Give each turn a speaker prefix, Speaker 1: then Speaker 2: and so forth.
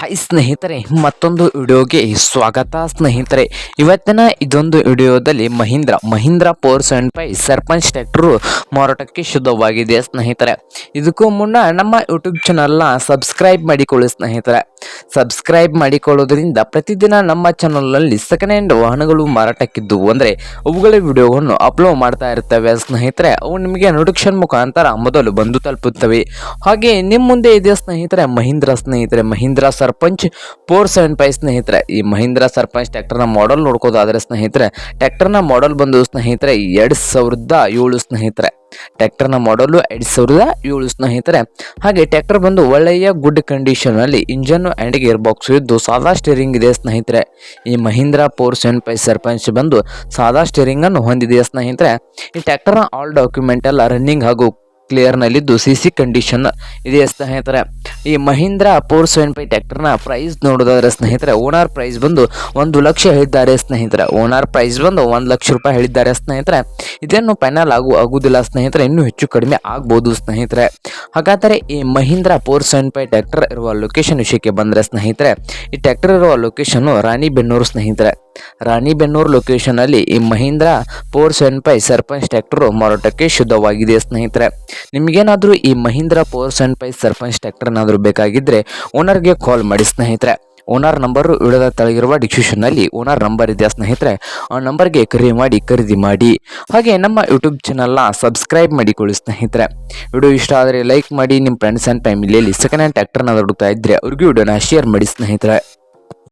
Speaker 1: Hi ಸ್ನೇಹಿತರೆ, ಮತ್ತೊಂದು ವಿಡಿಯೋಗೆ ಸ್ವಾಗತ ಸ್ನೇಹಿತರೆ. ಇವತ್ತಿನ ಇದೊಂದು ವಿಡಿಯೋದಲ್ಲಿ Mahindra Mahindra four seven five Sarpanch tractor ಮಾರಾಟಕ್ಕೆ ಶುದ್ಧವಾಗಿದೆ ಸ್ನೇಹಿತರೆ. ಇದಕ್ಕೂ ಮುನ್ನ ನಮ್ಮ ಯೂಟ್ಯೂಬ್ ಚಾನಲ್ನ ಸಬ್ಸ್ಕ್ರೈಬ್ ಮಾಡಿಕೊಳ್ಳಿ ಸ್ನೇಹಿತರೆ. ಸಬ್ಸ್ಕ್ರೈಬ್ ಮಾಡಿಕೊಳ್ಳೋದ್ರಿಂದ ಪ್ರತಿದಿನ ನಮ್ಮ ಚಾನಲ್ನಲ್ಲಿ ಸೆಕೆಂಡ್ ಹ್ಯಾಂಡ್ ವಾಹನಗಳು ಮಾರಾಟಕ್ಕಿದ್ದು. ಅಂದರೆ ಅವುಗಳ ವಿಡಿಯೋವನ್ನು ಅಪ್ಲೋಡ್ ಮಾಡ್ತಾ ಇರ್ತವೆ ಸ್ನೇಹಿತರೆ. ಅವು ನಿಮಗೆ ನೋಟಿಫಿಕೇಶನ್ ಮುಖಾಂತರ ಮೊದಲು ಬಂದು ತಲುಪುತ್ತವೆ. ಹಾಗೆ ನಿಮ್ಮ ಮುಂದೆ ಇದೆ ಸ್ನೇಹಿತರೆ ಮಹೀಂದ್ರ ಸ್ನೇಹಿತರೆ, Mahindra Sarpanch four seven five ಸ್ನೇಹಿತರೆ. ಈ ಮಹೀಂದ್ರ ಸರ್ಪಂಚ್ ಟ್ಯಾಕ್ಟರ್ನ ಮಾಡೆಲ್ ನೋಡ್ಕೋದಾದ್ರೆ ಸ್ನೇಹಿತರೆ ಟ್ಯಾಕ್ಟರ್ನ ಮಾಡೆಲ್ ಬಂದು ಸ್ನೇಹಿತರೆ ಎರಡು ಸಾವಿರದ ಏಳು ಸ್ನೇಹಿತರೆ. ಟ್ಯಾಕ್ಟರ್ನ ಮಾಡಲು ಎರಡು ಸಾವಿರದ ಏಳು ಸ್ನೇಹಿತರೆ. ಹಾಗೆ ಟ್ಯಾಕ್ಟರ್ ಬಂದು ಒಳ್ಳೆಯ ಗುಡ್ ಕಂಡೀಷನಲ್ಲಿ ಇಂಜನ್ ಆ್ಯಂಡ್ ಗೇರ್ ಬಾಕ್ಸ್ ಇದ್ದು ಸಾದಾ ಸ್ಟೇರಿಂಗ್ ಇದೆ ಸ್ನೇಹಿತರೆ. ಈ Mahindra four seven five Sarpanch ಬಂದು ಸಾದಾ ಸ್ಟೇರಿಂಗನ್ನು ಹೊಂದಿದೆ ಸ್ನೇಹಿತರೆ? ಈ ಟ್ಯಾಕ್ಟರ್ನ ಆಲ್ ಡಾಕ್ಯುಮೆಂಟ್ ಎಲ್ಲ ರನ್ನಿಂಗ್ ಹಾಗೂ ಕ್ಲಿಯರ್ನಲ್ಲಿದ್ದು ಸಿ ಸಿ ಕಂಡೀಷನ್ ಇದೆ ಸ್ನೇಹಿತರೆ. ಈ ಮಹೀಂದ್ರ ಫೋರ್ ಸೆವೆನ್ ಫೈವ್ ಟ್ಯಾಕ್ಟರ್ನ ಪ್ರೈಸ್ ನೋಡೋದಾದ್ರೆ ಸ್ನೇಹಿತರೆ ಓನರ್ ಪ್ರೈಸ್ ಬಂದು ಒಂದು ಲಕ್ಷ ಹೇಳಿದ್ದಾರೆ ಸ್ನೇಹಿತರೆ. ಓನರ್ ಪ್ರೈಸ್ ಬಂದು ಒಂದು ಲಕ್ಷ ರೂಪಾಯಿ ಹೇಳಿದ್ದಾರೆ ಸ್ನೇಹಿತರೆ. ಇದೇನು ಫೈನಲ್ ಆಗು ಆಗುವುದಿಲ್ಲ ಸ್ನೇಹಿತರೆ, ಇನ್ನೂ ಹೆಚ್ಚು ಕಡಿಮೆ ಆಗ್ಬೋದು ಸ್ನೇಹಿತರೆ. ಹಾಗಾದರೆ ಈ Mahindra four seven five tractor ಇರುವ ಲೊಕೇಶನ್ ವಿಷಯಕ್ಕೆ ಬಂದರೆ ಸ್ನೇಹಿತರೆ, ಈ ಟ್ಯಾಕ್ಟರ್ ಇರುವ ಲೊಕೇಶನ್ನು ರಾಣಿಬೆನ್ನೂರು ಸ್ನೇಹಿತರೆ. ರಾಣಿಬೆನ್ನೂರು ಲೊಕೇಶನಲ್ಲಿ ಈ Mahindra four seven five Sarpanch tractor ಮಾರಾಟಕ್ಕೆ ಶುದ್ಧವಾಗಿದೆ ಸ್ನೇಹಿತರೆ. ನಿಮಗೇನಾದರೂ ಈ Mahindra four seven five Sarpanch ಟ್ಯಾಕ್ಟರ್ನಾದರೂ ಬೇಕಾಗಿದ್ದರೆ ಓನರ್ಗೆ ಕಾಲ್ ಮಾಡಿ ಸ್ನೇಹಿತರೆ. ಓನರ್ ನಂಬರು ವಿಡದ ತಳಗಿರುವ ಡಿಸ್ಕ್ರಿಪ್ಷನ್ನಲ್ಲಿ ಓನರ್ ನಂಬರ್ ಇದೆ ಸ್ನೇಹಿತರೆ. ಆ ನಂಬರ್ಗೆ ಕರೆ ಮಾಡಿ ಖರೀದಿ ಮಾಡಿ. ಹಾಗೆ ನಮ್ಮ ಯೂಟ್ಯೂಬ್ ಚಾನಲ್ನ ಸಬ್ಸ್ಕ್ರೈಬ್ ಮಾಡಿಕೊಳ್ಳಿ ಸ್ನೇಹಿತರೆ. ವಿಡಿಯೋ ಇಷ್ಟ ಆದರೆ ಲೈಕ್ ಮಾಡಿ ನಿಮ್ಮ ಫ್ರೆಂಡ್ಸ್ ಆ್ಯಂಡ್ ಫ್ಯಾಮಿಲಿಯಲ್ಲಿ ಸೆಕೆಂಡ್ ಹ್ಯಾಂಡ್ ಟ್ಯಾಕ್ಟರ್ನ ಹುಡುಕ್ತಾ ಇದ್ದರೆ ಅವ್ರಿಗೂ ವಿಡಿಯೋನ ಶೇರ್ ಮಾಡಿ ಸ್ನೇಹಿತರೆ.